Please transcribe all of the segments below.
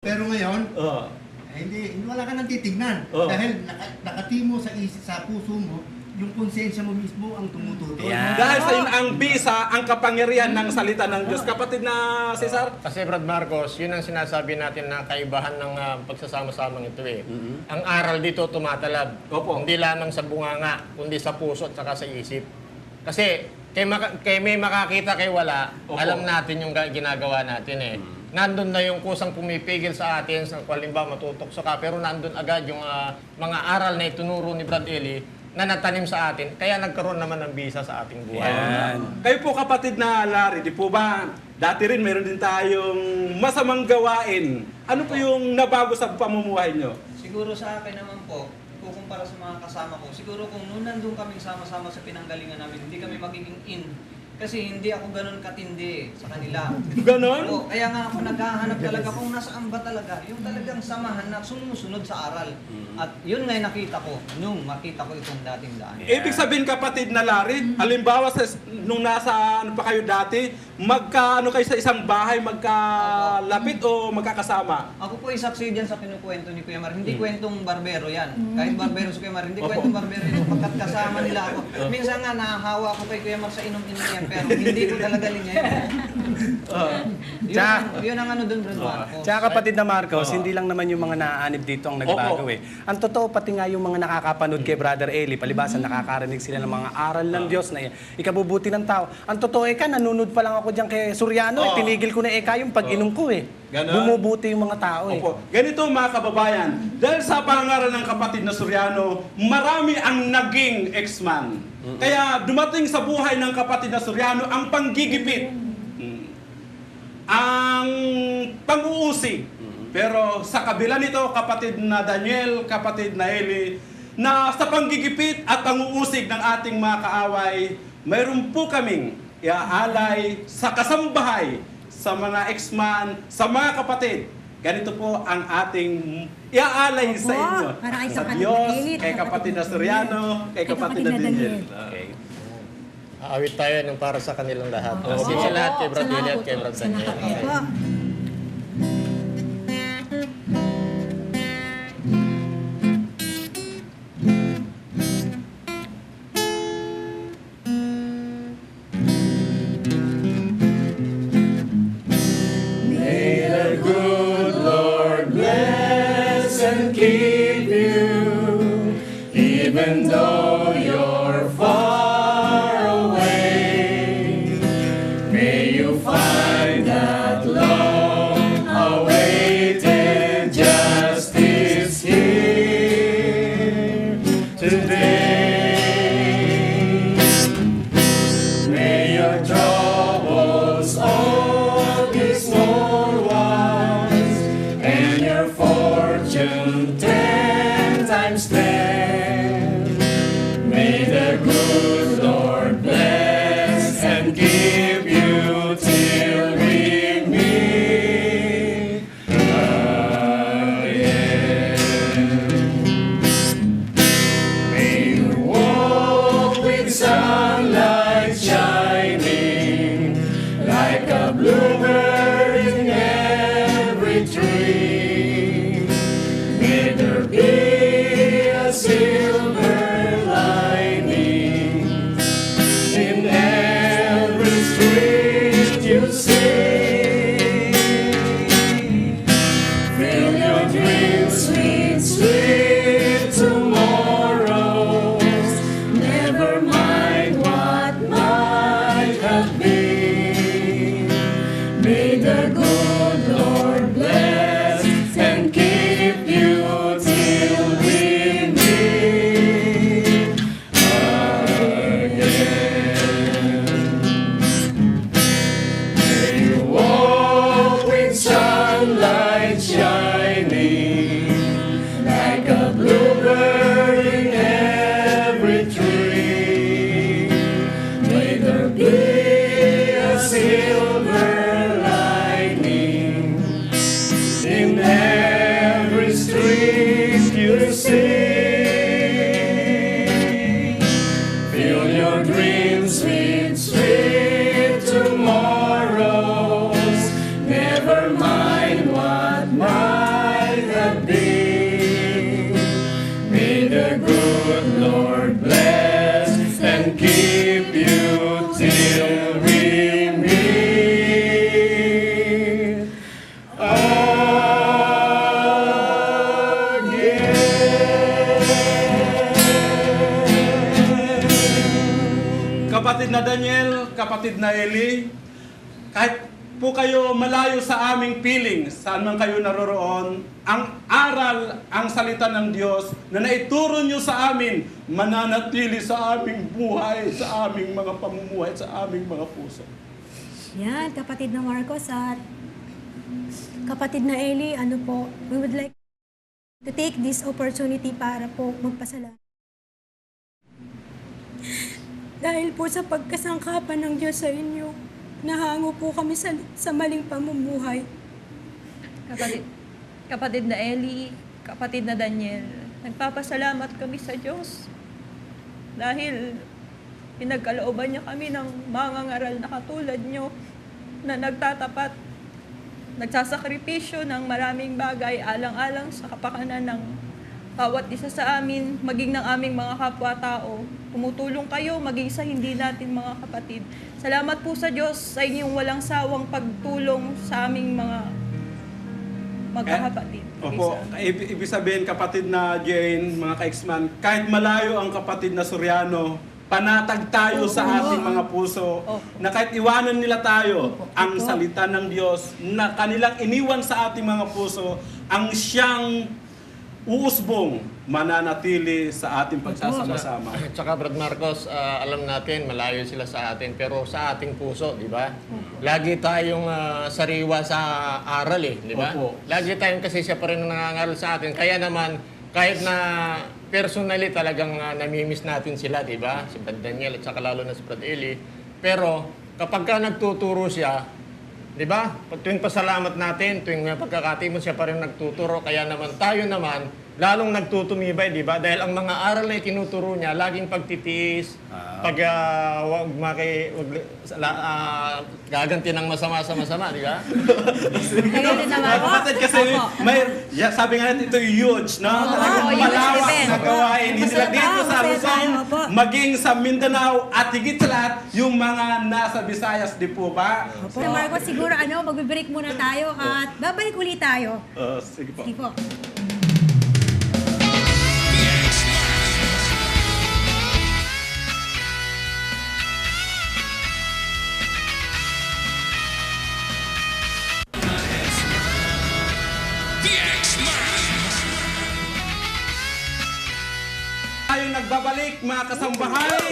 Pero ngayon, Oo. eh, hindi, hindi wala ka nang titignan. Oo. Dahil naka, nakatimo sa isip, sa puso mo, yung konsensya mo mismo ang tumututol. Ayan. Dahil sa yun ang bisa, ang kapangyarihan ng salita ng Diyos. Kapatid na Cesar, Kasi Brad Marcos, yun ang sinasabi natin na kaibahan ng ah, pagsasama-samang ito eh. Ang aral dito tumatalab. Opo. Hindi lamang sa bunganga, kundi sa puso at saka sa isip. Kasi kay, maka, kay may makakita kay wala, Opo. alam natin yung ga- ginagawa natin eh. Nandun na yung kusang pumipigil sa atin, sa halimbawa matutokso ka, pero nandun agad yung ah, mga aral na itunuro ni Brad Eli na natanim sa atin, kaya nagkaroon naman ng bisa sa ating buhay. Yan. kayo po kapatid na Larry, di po ba? Dati rin meron din tayong masamang gawain. Ano po yung nabago sa pamumuhay nyo? Siguro sa akin naman po, kukumpara sa mga kasama ko, siguro kung noon nandun kami sama-sama sa pinanggalingan namin, hindi kami magiging in. Kasi hindi ako ganun katindi sa kanila. Ganon? Oo, kaya nga ako naghahanap talaga kung nasaan ba talaga, yung talagang samahan na sumusunod sa aral. At yun nga yung nakita ko, nung makita ko itong dating daan. Ibig sabihin kapatid na Larry, halimbawa sa, nung nasa ano pa kayo dati, magka ano kayo sa isang bahay, magkalapit o magkakasama? Ako po ay saksi dyan sa pinukwento ni Kuya Mar. Hindi kwentong barbero yan. Kahit barbero si Kuya Mar, hindi Opo. kwentong barbero yun. Pagkat kasama nila ako. Minsan nga nahahawa ako kay Kuya Mar sa inom-inom yan, pero hindi ko talaga linya yun. Yun, Tsaka- ang, yun ang ano doon, Brad Marcos. Tsaka kapatid na Marcos, Oo. hindi lang naman yung mga naaanib dito ang nagbago eh. Ang totoo, pati nga yung mga nakakapanood kay Brother Eli, palibasan nakakarinig sila ng mga aral ng Diyos na ikabubuti ng tao. Ang totoo, Eka, nanonood pa lang ako dyan kay Suriano, eh. Oo. tinigil ko na Eka yung pag-inom ko eh. Ganon? Bumubuti yung mga tao eh. Opo. Ganito mga kababayan, dahil sa pangaral ng kapatid na Suryano, marami ang naging ex-man. Kaya dumating sa buhay ng kapatid na Suryano ang panggigipit. Mm. Ang pang-uusig. Pero sa kabila nito, kapatid na Daniel, kapatid na Eli, na sa panggigipit at pang-uusig ng ating mga kaaway, mayroon po kaming iaalay sa kasambahay sa mga ex-man, sa mga kapatid. Ganito po ang ating iaalay sa inyo. Sa sa Diyos, kapatid, kay kapatid na Soriano, kay kapatid na Daniel. Okay. Aawit tayo ng para sa kanilang lahat. Kasi sa lahat kay Brad Eli at kay. Brad Daniel. Okay. Keep you, even though Sometimes there na Daniel, kapatid na Eli, kahit po kayo malayo sa aming piling, saan man kayo naroroon, ang aral, ang salita ng Diyos na naituro nyo sa amin, mananatili sa aming buhay, sa aming mga pamumuhay, sa aming mga puso. Yan, kapatid na Marcos at kapatid na Eli, ano po, we would like to take this opportunity para po magpasalamat. Dahil po sa pagkasangkapan ng Diyos sa inyo, nahango po kami sa, sa maling pamumuhay. Kapatid, kapatid na Eli, kapatid na Daniel, nagpapasalamat kami sa Diyos dahil pinagkalooban niya kami ng mga ngaral na katulad nyo na nagtatapat, nagsasakripisyo ng maraming bagay alang-alang sa kapakanan ng bawat isa sa amin, maging ng aming mga kapwa-tao. Tumutulong kayo, maging sa hindi natin mga kapatid. Salamat po sa Diyos sa inyong walang sawang pagtulong sa aming mga magkakapatid. Opo, ibig sabihin kapatid na Jane, mga ka-X-Man, kahit malayo ang kapatid na Suryano, panatag tayo sa ating mga puso Opo. na kahit iwanan nila tayo ang salita ng Diyos na kanilang iniwan sa ating mga puso ang siyang uusbong mananatili sa ating pagsasama-sama. At saka Brad Marcos, ah, alam natin malayo sila sa atin pero sa ating puso, di ba? Lagi tayong ah, sariwa sa aral eh, di ba? Opo. Lagi tayong kasi siya pa rin ang nangangaral sa atin. Kaya naman kahit na personally talagang ah, namimiss natin sila, di ba? Si Brad Daniel at saka lalo na si Brad Eli. Pero kapag ka nagtuturo siya, Di ba? Pag tuwing pasalamat natin, tuwing uh, pagkakatimon siya pa rin nagtuturo, kaya naman tayo naman, lalong nagtutumibay, di ba? Dahil ang mga aral na itinuturo niya, laging pagtitiis, pag uh, wag maki, wag, la, ah, gaganti ng masama sa masama, di ba? Ayun din naman po. kapatid kasi may yeah, sabi nga natin ito huge, no? Talagang huge malawak na gawain. Hindi lang dito sa Opo. Luzon, Opo. maging sa Mindanao at higit sa lahat yung mga nasa Visayas di po ba? So, Marcos, siguro ano, magbe-break muna tayo at babalik ulit tayo. Uh, sige po. Sige po. Nagbabalik mga kasambahay.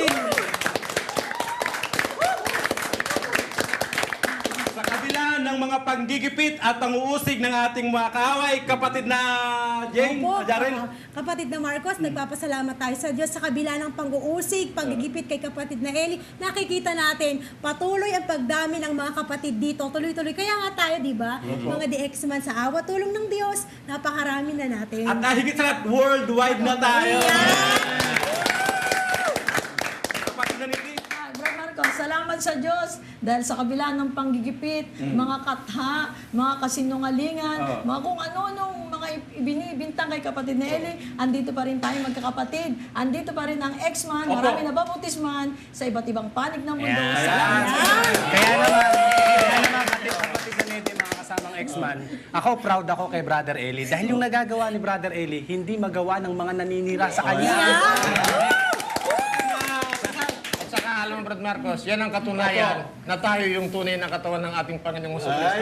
Sa kabila ng mga panggigipit at panguusig ng ating mga kaaway, kapatid na Jane, Opo, Jarel. ah, kapatid na Marcos, nagpapasalamat tayo sa Diyos sa kabila ng pang-uusig, panggigipit kay kapatid na Eli. Nakikita natin, patuloy ang pagdami ng mga kapatid dito. Tuloy-tuloy. Kaya nga tayo, di ba? Mga DX-man sa awa, tulong ng Diyos, napakarami na natin. At ah, higit sa lahat, worldwide na tayo. Kapatid na Nikki. Ah, Bro Marcos, salamat sa Diyos dahil sa kabila ng panggigipit, mga katha, mga kasinungalingan, Oo. mga kung ano-anong mga ibinibintang kay kapatid na Eli, andito pa rin tayo magkakapatid. Andito pa rin ang ex-man, Opo. marami na babutisman sa iba't ibang panig ng mundo. Ayan. Salamat. Kaya naman, kaya naman kapatid, kapatid na Nete, mga kasamang ex-man, ako proud ako kay Brother Eli dahil yung nagagawa ni Brother Eli, hindi magawa ng mga naninira sa kanya. Mo, Brad Marcos, yan ang katunayan na tayo yung tunay na katawan ng ating Panginoong Hesus Kristo.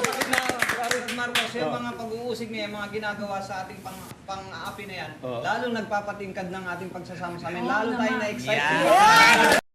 Kapatid na Brother Marcos, yung mga pag-uusig niya, yung mga ginagawa sa ating pang pang-aapi na yan, Oo. lalong nagpapatingkad ng ating pagsasama sa amin. Lalo tayo na-excite.